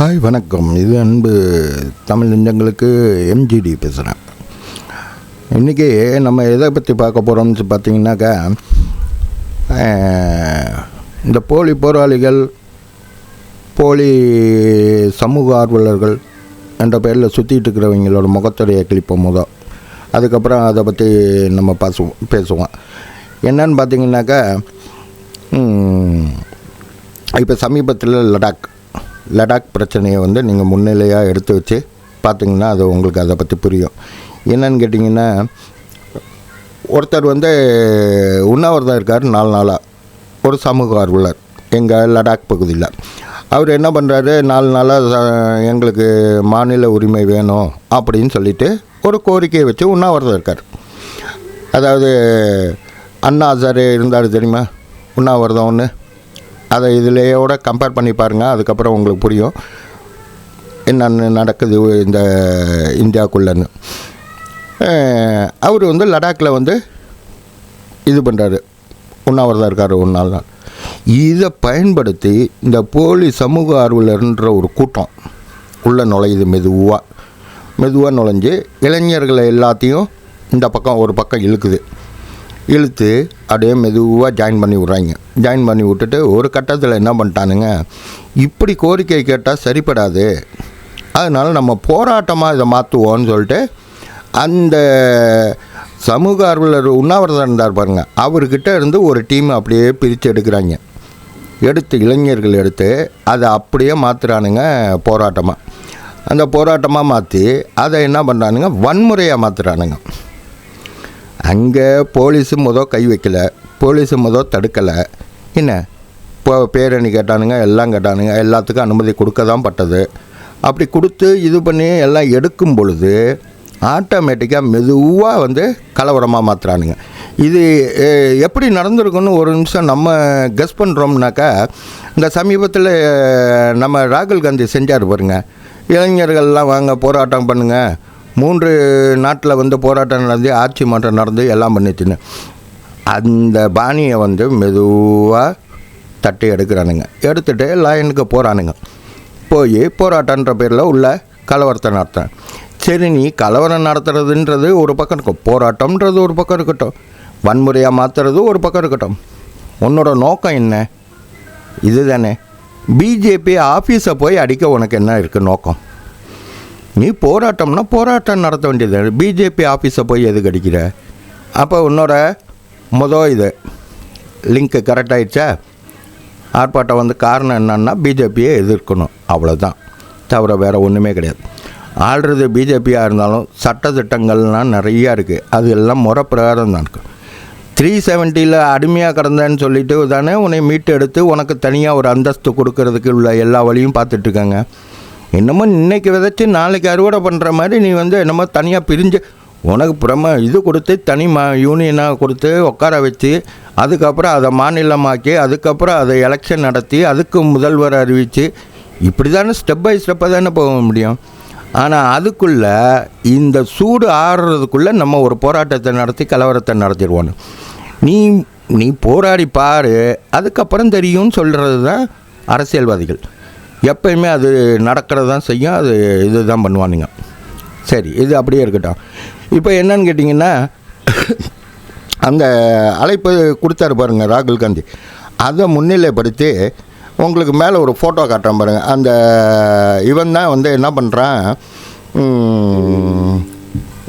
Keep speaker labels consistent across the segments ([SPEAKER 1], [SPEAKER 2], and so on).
[SPEAKER 1] Hi வணக்கம். இது அன்பு தமிழ் நெஞ்சங்களுக்கு எம்ஜிடி பேசுகிறேன் இன்றைக்கி நம்ம எதை பற்றி பார்க்க போகிறோம்னு பார்த்தீங்கன்னாக்கா இந்த போலி போராளிகள் போலி சமூக ஆர்வலர்கள் என்ற பேரில் சுற்றிட்டு இருக்கிறவங்களோட முகத்துடைய கிளிப்போம் முதல். அதுக்கப்புறம் அதை பற்றி நம்ம பேசுவோம் பேசுவோம். என்னன்னு பார்த்தீங்கன்னாக்கா இப்போ சமீபத்தில் லடாக். லடாக் பிரச்சனையை வந்து நீங்கள் முன்னிலையாக எடுத்து வச்சு பார்த்தீங்கன்னா அது உங்களுக்கு அதை பற்றி புரியும். என்னன்னு கேட்டிங்கன்னா ஒருத்தர் வந்து உண்ணாவிரதம் இருக்கார் நாலு நாளாக ஒரு சமூக ஆர்வலர் எங்கள் லடாக் பகுதியில். அவர் என்ன பண்ணுறாரு நாலு நாளாக எங்களுக்கு மாநில உரிமை வேணும் அப்படின்னு சொல்லிட்டு ஒரு கோரிக்கையை வச்சு உண்ணாவிரதம் இருக்கார். அதாவது அண்ணா சார் இருந்தார் தெரியுமா? உண்ணாவிரதம் ஒன்று அதை இதிலேயோட கம்பேர் பண்ணி பாருங்கள் அதுக்கப்புறம் உங்களுக்கு புரியும். என்னென்னு நடக்குது இந்த இந்தியாவுக்குள்ளன்னு அவர் வந்து லடாக்கில் வந்து இது பண்ணுறாரு உண்ணாவிரதம் இருக்கார் ஒரு நாள் நாள் இதை பயன்படுத்தி இந்த போலி சமூக ஆர்வலர்ன்ற ஒரு கூட்டம் உள்ளே நுழையுது மெதுவாக மெதுவாக நுழைஞ்சு இளைஞர்களை எல்லாத்தையும் இந்த பக்கம் ஒரு பக்கம் இழுக்குது. இழுத்து அப்படியே மெதுவாக ஜாயின் பண்ணி விட்றாங்க. ஜாயின் பண்ணி விட்டுட்டு ஒரு கட்டத்தில் என்ன பண்ணிட்டானுங்க? இப்படி கோரிக்கை கேட்டால் சரிப்படாது. அதனால் நம்ம போராட்டமாக இதை மாற்றுவோன்னு சொல்லிட்டு அந்த சமூக ஆர்வலர் உண்ணாவிரதம் இருந்தார் பாருங்க. அவர்கிட்ட இருந்து ஒரு டீம் அப்படியே பிரித்து எடுக்கிறாங்க. எடுத்து இளைஞர்கள் எடுத்து அதை அப்படியே மாற்றுறானுங்க போராட்டமாக அந்த போராட்டமாக மாற்றி அதை என்ன பண்ணுறானுங்க வன்முறையாக மாற்றுறானுங்க அங்கே போலீஸு முத கை வைக்கல போலீஸு முத தடுக்கலை. என்ன? இப்போ பேரணி கேட்டானுங்க எல்லாம் கேட்டானுங்க எல்லாத்துக்கும் அனுமதி கொடுக்க தான் பட்டது. அப்படி கொடுத்து இது பண்ணி எல்லாம் எடுக்கும் பொழுது ஆட்டோமேட்டிக்காக மெதுவாக வந்து கலவரமாக மாற்றுறானுங்க இது எப்படி நடந்திருக்குன்னு ஒரு நிமிஷம் நம்ம கெஸ் பண்ணுறோம்னாக்கா இந்த சமீபத்தில் நம்ம ராகுல் காந்தி செஞ்சார் பாருங்க. இளைஞர்கள்லாம் வாங்க போராட்டம் பண்ணுங்கள் மூன்று நாட்டில் வந்து போராட்டம் நடந்து ஆட்சி மாற்றம் நடந்து எல்லாம் பண்ணிச்சுன்னு. அந்த பாணியை வந்து மெதுவாக தட்டி எடுக்கிறானுங்க. எடுத்துகிட்டு லைனுக்கு போகிறானுங்க போய் போராட்டன்ற பேரில் உள்ள கலவரத்தை நடத்துகிறேன் சரி நீ கலவரம் நடத்துறதுன்றது ஒரு பக்கம் இருக்கும். போராட்டம்ன்றது ஒரு பக்கம் இருக்கட்டும். வன்முறையாக மாற்றுறது ஒரு பக்கம் இருக்கட்டும். உன்னோட நோக்கம் என்ன? இதுதானே. பிஜேபி ஆஃபீஸை போய் அடிக்க உனக்கு என்ன இருக்குது நோக்கம்? நீ போராட்டம்னா போராட்டம் நடத்த வேண்டியது. பிஜேபி ஆஃபீஸை போய் எதுக்கு அடிக்கிற? அப்போ உன்னோட மொதல் இது லிங்க்கு கரெக்ட் ஆயிடுச்சா? ஆர்ப்பாட்டம் வந்து காரணம் என்னன்னா பிஜேபியை எதிர்க்கணும். அவ்வளோதான் தவிர வேறு ஒன்றுமே கிடையாது. ஆள்றது பிஜேபியாக இருந்தாலும் சட்டத்திட்டங்கள்லாம் நிறையா இருக்குது அது எல்லாம் முறை பிரகாரம் தான். இருக்கும் த்ரீ செவன்ட்டியில் அடிமையாக கிடந்தேன்னு சொல்லிட்டு தானே உன்னை மீட்டு எடுத்து உனக்கு தனியாக ஒரு அந்தஸ்து கொடுக்கறதுக்கு உள்ள எல்லா வழியும் பார்த்துட்ருக்காங்க என்னமோ இன்னைக்கு விதைச்சி நாளைக்கு அறுவடை பண்ணுற மாதிரி நீ வந்து என்னமோ தனியாக பிரிஞ்சு உனக்கு பிரம இது கொடுத்து தனி மா யூனியனாக கொடுத்து உட்கார வச்சு அதுக்கப்புறம் அதை மாநிலமாக்கி அதுக்கப்புறம் அதை எலெக்ஷன் நடத்தி அதுக்கு முதல்வர் அறிவித்து இப்படி தானே ஸ்டெப் பை ஸ்டெப்பாக தானே போக முடியும். ஆனால் அதுக்குள்ளே இந்த சூடு ஆறுறதுக்குள்ளே நம்ம ஒரு போராட்டத்தை நடத்தி கலவரத்தை நடத்திடுவோன்னு. நீ நீ போராடி பாரு அதுக்கப்புறம் தெரியும்னு சொல்கிறது தான் அரசியல்வாதிகள். எப்பயுமே அது நடக்கிறது தான் செய்யும். அது இது தான் பண்ணுவானுங்க. சரி இது அப்படியே இருக்கட்டும். இப்போ என்னன்னு கேட்டிங்கன்னா அந்த அழைப்பு கொடுத்தாரு பாருங்கள் ராகுல் காந்தி. அதை முன்னிலைப்படுத்தி உங்களுக்கு மேலே ஒரு ஃபோட்டோ காட்டுறேன் பாருங்கள் அந்த இவன் தான் வந்து என்ன பண்ணுறான்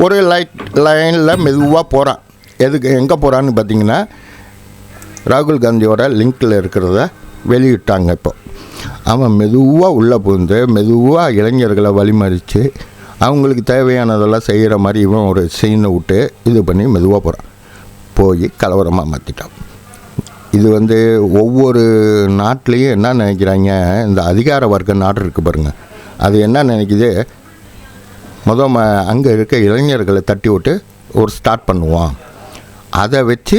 [SPEAKER 1] ஒரு லைட் லைனில் மெதுவாக போகிறான் எதுக்கு எங்கே போகிறான்னு பார்த்தீங்கன்னா ராகுல் காந்தியோட லிங்க்கில் இருக்கிறத வெளியிட்டாங்க இப்போ. அவன் மெதுவாக உள்ளே புகுந்து மெதுவாக இளைஞர்களை வழிமறித்து அவங்களுக்கு தேவையானதெல்லாம் செய்கிற மாதிரி இவன் ஒரு சீனை விட்டு இது பண்ணி மெதுவாக போகிறான் போய் கலவரமாக மாற்றிட்டான் இது வந்து ஒவ்வொரு நாட்டிலையும் என்ன நினைக்கிறாங்க இந்த அதிகார வர்க்க நாடு இருக்குது பாருங்கள் அது என்ன நினைக்குது முத ம அங்கே இருக்க இளைஞர்களை தட்டி விட்டு ஒரு ஸ்டார்ட் பண்ணுவான். அதை வச்சு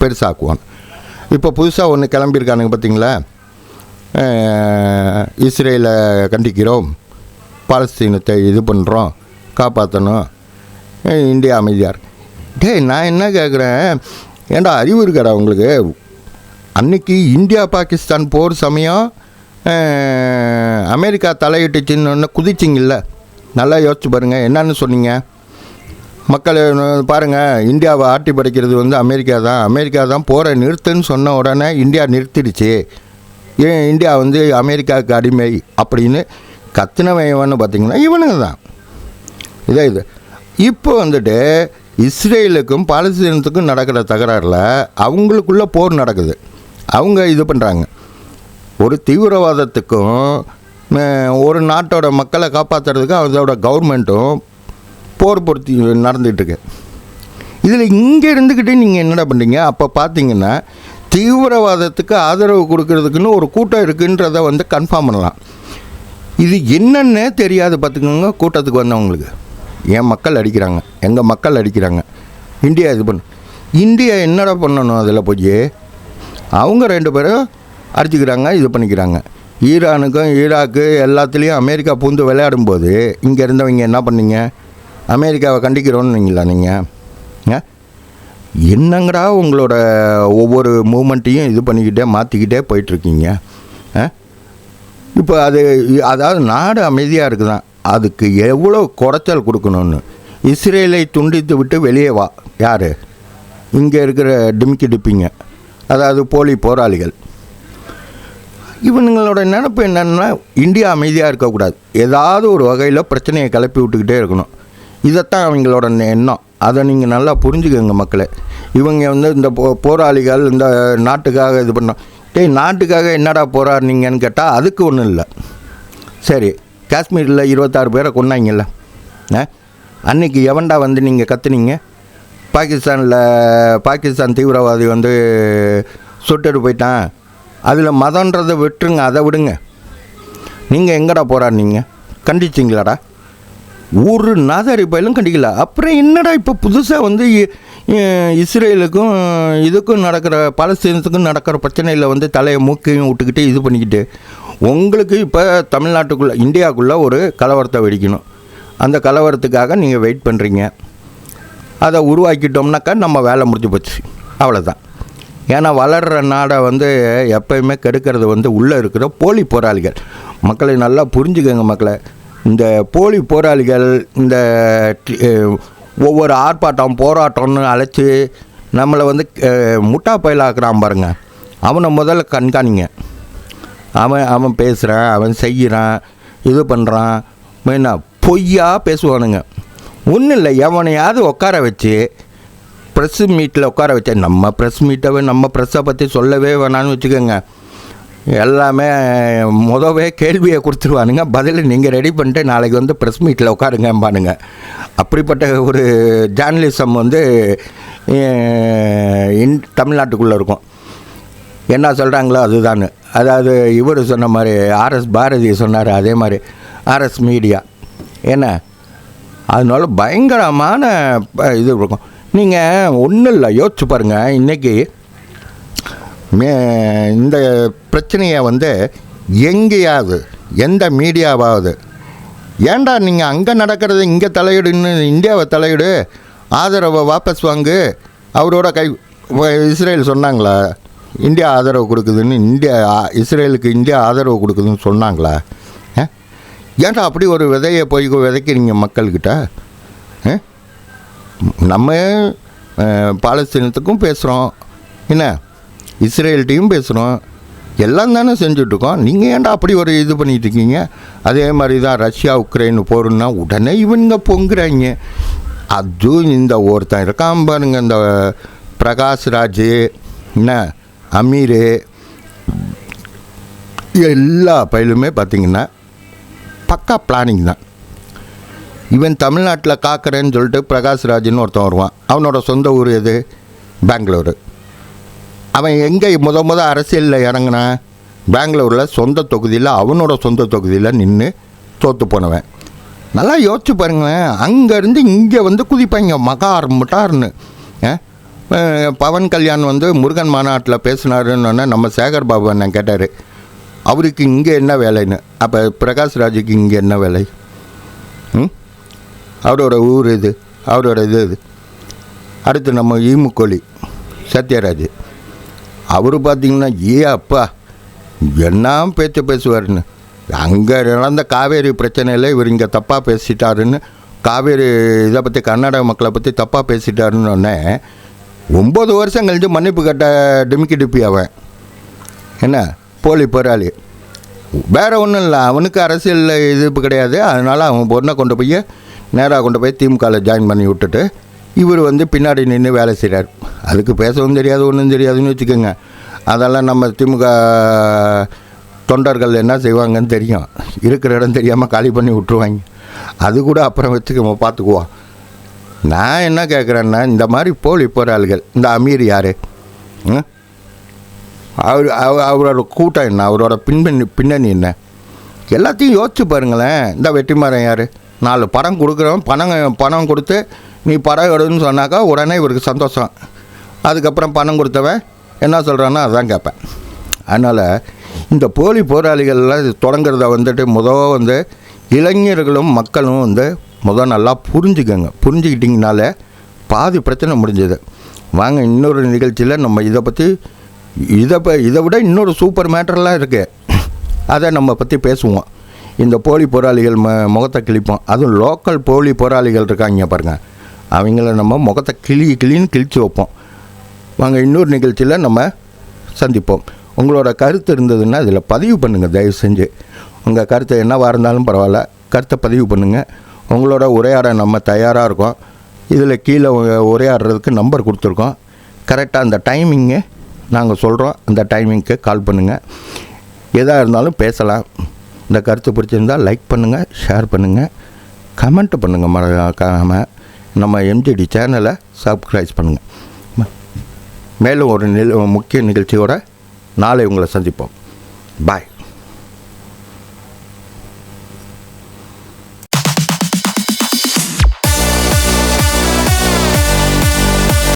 [SPEAKER 1] பெருசாக்குவான். இப்போ புதுசாக ஒன்று கிளம்பியிருக்கானுங்க பார்த்தீங்களா இஸ்ரேலை கண்டிக்கிறோம். பாலஸ்தீனத்தை இது பண்ணுறோம் காப்பாற்றணும் இந்தியா அமைதியார். டேய் நான் என்ன கேட்குறேன் ஏன்டா அறிவு இருக்காடா உங்களுக்கு? அன்னைக்கு இந்தியா பாகிஸ்தான் போர் சமயம் அமெரிக்கா தலையிட்டுச்சின்னு குதிச்சிங்கல்ல. நல்லா யோசிச்சு பாருங்கள் என்னன்னு சொன்னீங்க? மக்கள் பாருங்கள் இந்தியாவை ஆட்டி படைக்கிறது வந்து அமெரிக்கா தான். அமெரிக்கா தான் போகிற நிறுத்துன்னு சொன்ன உடனே இந்தியா நிறுத்திடுச்சு. ஏன் இந்தியா வந்து அமெரிக்காவுக்கு அடிமை அப்படின்னு கத்தினவன் பார்த்திங்கன்னா இவனுங்க தான். இதே இது. இப்போ வந்துட்டு இஸ்ரேலுக்கும் பாலஸ்தீனத்துக்கும் நடக்கிற தகராறில் அவங்களுக்குள்ளே போர் நடக்குது. அவங்க இது பண்ணுறாங்க ஒரு தீவிரவாதத்துக்கும் ஒரு நாட்டோட மக்களை காப்பாற்றுறதுக்கு அதோட கவர்மெண்ட்டும் போர் பொருத்தி நடந்துகிட்ருக்கு இதில் இங்கே இருந்துக்கிட்டே நீங்கள் என்னடா பண்ணுறீங்க அப்போ பார்த்தீங்கன்னா தீவிரவாதத்துக்கு ஆதரவு கொடுக்கறதுக்குன்னு ஒரு கூட்டம் இருக்குன்றதை வந்து கன்ஃபார்ம் பண்ணலாம். இது என்னன்னே தெரியாது பார்த்துக்கோங்க கூட்டத்துக்கு வந்தவங்களுக்கு. என் மக்கள் அடிக்கிறாங்க? எங்கள் மக்கள் அடிக்கிறாங்க? இந்தியா இது பண்ணு. இந்தியா என்னடா பண்ணணும் அதில் போய்? அவங்க ரெண்டு பேரும் அடிச்சுக்கிறாங்க இது பண்ணிக்கிறாங்க. ஈரானுக்கும் ஈராக்கு எல்லாத்துலேயும் அமெரிக்கா பூந்து விளையாடும்போது இங்கே இருந்தவங்க என்ன பண்ணீங்க? அமெரிக்காவை கண்டிக்கிறோன்னீங்களா நீங்கள் என்னங்கடா உங்களோட ஒவ்வொரு மூமெண்ட்டையும் இது பண்ணிக்கிட்டே மாற்றிக்கிட்டே போயிட்டுருக்கீங்க? ஆ? இப்போ அது அதாவது நாடு அமைதியாக இருக்குதான் அதுக்கு எவ்வளோ குறைச்சல் கொடுக்கணும்னு. இஸ்ரேலை துண்டித்து விட்டு வெளியே வா. யார்? இங்கே இருக்கிற டிமிக்கி டிப்பிங்க. அதாவது போலி போராளிகள். இவனுங்களோட நினப்பு என்னென்னா இந்தியா அமைதியாக இருக்கக்கூடாது. ஏதாவது ஒரு வகையில் பிரச்சனையை கிளப்பி விட்டுக்கிட்டே இருக்கணும். இதைத்தான் அவங்களோட எண்ணம். அதை நீங்கள் நல்லா புரிஞ்சுக்கோங்க மக்களை. இவங்க வந்து இந்த போ போராளிகள் இந்த நாட்டுக்காக இது பண்ணோம் டேய் நாட்டுக்காக என்னடா போராடினீங்கன்னு கேட்டால் அதுக்கு ஒன்றும் இல்லை. சரி காஷ்மீரில் இருபத்தாறு பேரை கொண்டாங்கல்ல ஆ? அன்னைக்கு எவன்டா வந்து நீங்கள் கத்துனீங்க? பாகிஸ்தானில் பாகிஸ்தான் தீவிரவாதி வந்து சுட்டுட்டு போயிட்டான். அதில் மதன்றதை விட்டுருங்க அதை விடுங்க. நீங்கள் எங்கடா போராடினீங்க? கண்டிச்சிங்களாடா? ஒரு நாதாரி பயிலும் கண்டிக்கல. அப்புறம் என்னடா இப்போ புதுசாக வந்து இ- இஸ்ரேலுக்கும் இதுக்கும் நடக்கிற பாலஸ்தீனத்துக்கும் நடக்கிற பிரச்சனையில் வந்து தலையை மூக்கையும் விட்டுக்கிட்டு இது பண்ணிக்கிட்டு உங்களுக்கு இப்போ தமிழ்நாட்டுக்குள்ளே இந்தியாவுக்குள்ளே ஒரு கலவரத்தை வெடிக்கணும். அந்த கலவரத்துக்காக நீங்கள் வெயிட் பண்ணுறீங்க அதை உருவாக்கிட்டோம்னாக்கா நம்ம வேலை முடிஞ்சு போச்சு. அவ்வளோதான் ஏன்னா வளர்கிற நாடை வந்து எப்பயுமே கெடுக்கிறது வந்து உள்ளே இருக்கிற போலி போராளிகள். மக்களை நல்லா புரிஞ்சுக்கோங்க மக்களை. இந்த போலி போராளிகள் இந்த டி- ஒவ்வொரு ஆர்ப்பாட்டம் போராட்டம்னு அழைச்சி நம்மளை வந்து முட்டா பயிலாக்குறான் பாருங்க. அவனை முதல்ல கண்காணிங்க. அவன் அவன் பேசுகிறான் அவன் செய்கிறான் இது பண்ணுறான் என்ன பொய்யா பேசுவானுங்க. ஒன்றும் இல்லை எவனையாவது உட்கார வச்சு ப்ரெஸ் மீட்டில் உட்கார வச்சேன் நம்ம ப்ரெஸ் மீட்டை நம்ம ப்ரெஸ்ஸை பற்றி சொல்லவே வேணான்னு வச்சுக்கோங்க. எல்லாமே முதவே கேள்வியை கொடுத்துருவானுங்க. பதில் நீங்கள் ரெடி பண்ணிட்டு நாளைக்கு வந்து ப்ரெஸ் மீட்டில் உட்காருங்கம்பானுங்க. அப்படிப்பட்ட ஒரு ஜேர்னலிசம் வந்து இன் தமிழ்நாட்டுக்குள்ளே இருக்கும். என்ன சொல்கிறாங்களோ அதுதான் அதாவது இவர் சொன்ன மாதிரி ஆர்எஸ் பாரதி சொன்னார் அதே மாதிரி ஆர்எஸ் மீடியா என்ன? அதனால பயங்கரமான ப- இது இருக்கும். நீங்கள் ஒன்றும் இல்லை யோசிச்சு பாருங்கள் இன்றைக்கி மே இந்த பிரச்சனையை வந்து எங்கேயாவது எந்த மீடியாவாவது ஏன்டா நீங்கள் அங்கே நடக்கிறது இங்கே தலையிடுன்னு இந்தியாவை தலையிடு ஆதரவை வாபஸ் வாங்கு அவரோட கை இஸ்ரேல் சொன்னாங்களா? இந்தியா ஆதரவு கொடுக்குதுன்னு இந்தியா இஸ்ரேலுக்கு இந்தியா ஆதரவு கொடுக்குதுன்னு சொன்னாங்களா? ஆ? ஏன்டா அப்படி ஒரு விதையை போய் விதைக்கிறீங்க மக்கள்கிட்ட? நம்ம பாலஸ்தீனத்துக்கும் பேசுகிறோம் என்ன? இஸ்ரேல்கிட்டையும் பேசுகிறோம் எல்லாம் தானே செஞ்சுட்ருக்கோம் நீங்கள் ஏன்டா அப்படி ஒரு இது பண்ணிகிட்டு இருக்கீங்க அதே மாதிரி தான் ரஷ்யா உக்ரைன் போருன்னா உடனே இவனுங்க பொங்குறாங்க. அதுவும் இந்த ஒருத்தன் இருக்கான் பாருங்க இந்த பிரகாஷ்ராஜ் என்ன அமீர் எல்லா பயிலுமே பார்த்தீங்கன்னா பக்கா பிளானிங் தான். இவன் தமிழ்நாட்டில் காக்கிறேன்னு சொல்லிட்டு பிரகாஷ்ராஜ்னு ஒருத்தன் வருவான். அவனோட சொந்த ஊர் எது? பெங்களூரு. அவன் எங்கே முத முத அரசியலில் இறங்குனான் பெங்களூரில் சொந்த தொகுதியில் அவனோட சொந்த தொகுதியில் நின்று தோற்று போனவன். நல்லா யோசிச்சு பாருங்களேன். அங்கேருந்து இங்கே வந்து குதிப்பாங்க மகார் முட்டார்னு ஆ? பவன் கல்யாண் வந்து முருகன் மாநாட்டில் பேசினாருன்னு நம்ம சேகர் பாபு அண்ணன் கேட்டார். அவருக்கு இங்கே என்ன வேலைன்னு? அப்போ பிரகாஷ் ராஜுக்கு இங்கே என்ன வேலை? ம்? அவரோட ஊர் இது அவரோட இது இது. அடுத்து நம்ம ஈமுக்கோழி சத்யராஜ். அவர் பார்த்தீங்கன்னா ஏ அப்பா என்ன பேச்சு பேசுவாருன்னு. அங்கே நடந்த காவேரி பிரச்சனையில் இவர் இங்கே தப்பாக பேசிட்டாருன்னு காவேரி இதை பற்றி கர்நாடக மக்களை பற்றி தப்பாக பேசிட்டாருன்னு உடனே ஒம்பது வருஷம் கழிஞ்சு மன்னிப்பு கட்ட டிமிக்கி டிப்பி அவன். என்ன? போலி போராளி. வேறு ஒன்றும் இல்லை அவனுக்கு அரசியல் இது கிடையாது. அதனால் அவன் பொண்ணை கொண்டு போய் நேராக கொண்டு போய் திமுகவில் ஜாயின் பண்ணி விட்டுட்டு இவர் வந்து பின்னாடி நின்று வேலை செய்கிறார் அதுக்கு பேசவும் தெரியாது ஒன்றும் தெரியாதுன்னு வச்சுக்கோங்க. அதெல்லாம் நம்ம திமுக தொண்டர்கள் என்ன செய்வாங்கன்னு தெரியும். இருக்கிற இடம் தெரியாமல் காலி பண்ணி விட்ருவாங்க அது கூட அப்புறம் வச்சுக்க பார்த்துக்குவோம். நான் என்ன கேட்குறேன்னா இந்த மாதிரி போலி போராளிகள் இந்த அமீர் யார்? அவர் அவரோட கூட்டம் என்ன? அவரோட பின்னணி பின்னணி என்ன? எல்லாத்தையும் யோசிச்சு பாருங்களேன். இந்த வெற்றிமாறன் யார்? நாலு படம் கொடுக்குறவன் பணம் பணம் கொடுத்து நீ படம் எடுன்னு சொன்னாக்கா உடனே இவருக்கு சந்தோஷம். அதுக்கப்புறம் பணம் கொடுத்தவன் என்ன சொல்கிறானோ அதான் கேட்பேன். அதனால் இந்த போலி போராளிகள்லாம் தொடங்குறத வந்துட்டு முத வந்து இளைஞர்களும் மக்களும் வந்து முத நல்லா புரிஞ்சுக்கோங்க. புரிஞ்சுக்கிட்டிங்கனாலே பாதி பிரச்சனை முடிஞ்சது. வாங்க இன்னொரு நிகழ்ச்சியில் நம்ம இதை பற்றி இதை ப இதை விட இன்னொரு சூப்பர் மேட்டர்லாம் இருக்குது அதை நம்ம பற்றி பேசுவோம். இந்த போலி போராளிகள் ம முகத்தை கிழிப்போம். அதுவும் லோக்கல் போலி போராளிகள் இருக்காங்க பாருங்கள் அவங்கள நம்ம முகத்தை கிளி கிளின்னு கிழிச்சு வைப்போம். வாங்க இன்னொரு நிகழ்ச்சியில் நம்ம சந்திப்போம். உங்களோட கருத்து இருந்ததுன்னா இதில் பதிவு பண்ணுங்கள் தயவு செஞ்சு. உங்கள் கருத்து என்னவாக இருந்தாலும் பரவாயில்ல. கருத்தை பதிவு பண்ணுங்கள் உங்களோட உரையாட நம்ம தயாராக இருக்கோம். இதில் கீழே உரையாடுறதுக்கு நம்பர் கொடுத்துருக்கோம். கரெக்டாக அந்த டைமிங்கு நாங்கள் சொல்கிறோம் அந்த டைமிங்க்கு கால் பண்ணுங்கள் எதாக இருந்தாலும் பேசலாம். இந்த கருத்து பிடிச்சிருந்தால் லைக் பண்ணுங்கள் ஷேர் பண்ணுங்கள் கமெண்ட் பண்ணுங்கள் மறக்காமல் நம்ம எம்ஜிடி சேனலை சப்ஸ்கிரைப் பண்ணுங்கள் மேலும் ஒரு நில் முக்கிய நிகழ்ச்சியோட நாளை உங்களை சந்திப்போம். பாய்